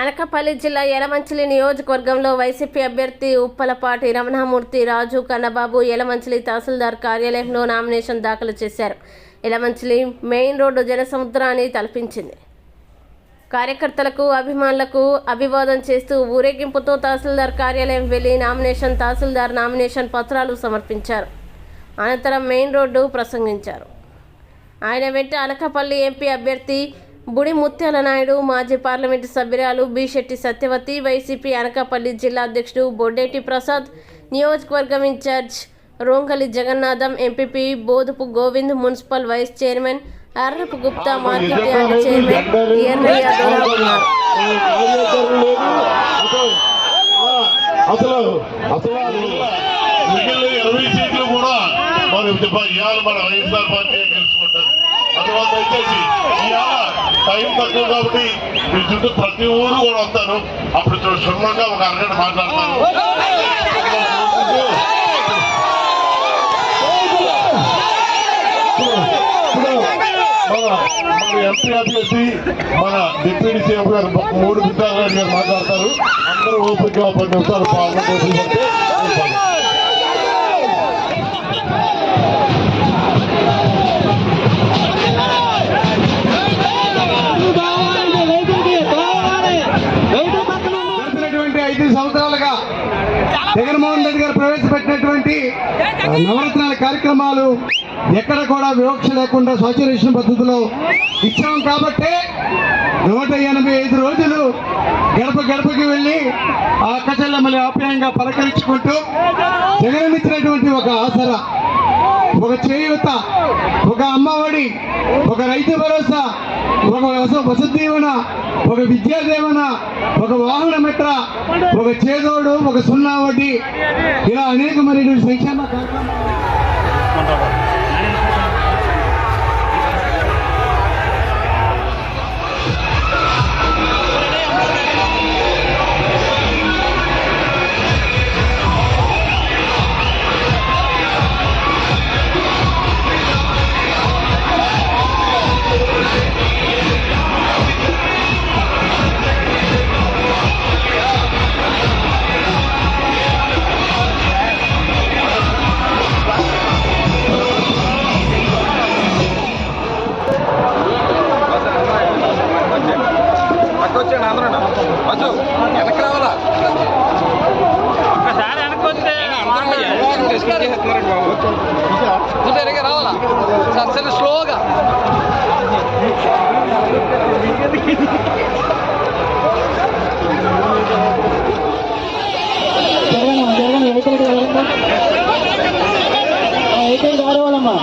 అనకాపల్లి జిల్లా యలమంచిలి నియోజకవర్గంలో వైసీపీ అభ్యర్థి ఉప్పలపాటి రమణామూర్తి రాజు కన్నబాబు యలమంచిలి తహసీల్దార్ కార్యాలయంలో నామినేషన్ దాఖలు చేశారు. యలమంచిలి మెయిన్ రోడ్డు జనసముద్రాన్ని తలపించింది. కార్యకర్తలకు అభిమానులకు అభివాదం చేస్తూ ఊరేగింపుతో తహసీల్దార్ కార్యాలయం వెళ్ళి నామినేషన్ తహసీల్దార్ నామినేషన్ పత్రాలు సమర్పించారు. అనంతరం మెయిన్ రోడ్డు ప్రసంగించారు. ఆయన వెంట అనకాపల్లి ఎంపీ అభ్యర్థి బుడి ముత్యాల నాయుడు మాజీ పార్లమెంటు సభ్యురాలు బి శెట్టి సత్యవతి వైసీపీ అనకాపల్లి జిల్లా అధ్యక్షుడు బొడ్డేటి ప్రసాద్ నియోజకవర్గం incharge Rongali Jagannatham MPP Bodhapu Govind municipal vice chairman Arrapu Gupta market yard chairman Errayya Dora ఉన్నారు అసలు అసలు మిగిలిన ఇరవై సీట్లు కూడా మరి ఇవాళ మన వైఎస్ఆర్ పార్టీ గెలుచుకుంటారు అందువల్ల దయచేసి టైం తక్కువ కాబట్టి మీ చుట్టూ ప్రతి ఊరు కూడా వస్తాను అప్పుడు క్షుణ్ణంగా ఒక అరగంట మాట్లాడతాను మన ఎంపీ అభ్యర్థి మన డిప్యూటీ సీఎం గారు మూడు విద్యార్థులు గారు మాట్లాడతారు. అందరూ ఓపిక పది నిమిషాలు పాల్గొంటే జగన్మోహన్ రెడ్డి గారు ప్రవేశపెట్టినటువంటి నవరత్నాల కార్యక్రమాలు ఎక్కడ కూడా వివక్ష లేకుండా స్వచ్ఛరేషన్ పద్ధతిలో ఇచ్చాం కాబట్టి నూట ఎనభై ఐదు రోజులు గడప గడపకి వెళ్ళి ఆ అక్కచెల్లెమ్మని ఆప్యాయంగా పలకరించుకుంటూ జగన్ ఇచ్చినటువంటి ఒక ఆసరా. ఒక చేయూత ఒక అమ్మఒడి ఒక రైతు భరోసా ఒక వస- వసతి దీవెన ఒక విద్యా దీవెన ఒక వాహన మిత్ర ఒక చేదోడు ఒక సున్నా వడ్డీ ఇలా అనేకమైన సంక్షేమ కార్యక్రమాలు. పక్కొచ్చాడు అందరూ వచ్చు వెనక్కి రావాలా ఒకసారి వెనకొస్తే చేస్తున్నారండి బాబు కొంచెం వెనక్కి రావాలా సార్ సరే స్లోగా జరగండి జరగండి వెహికల్ జరగండి వెహికల్ రావాలమ్మా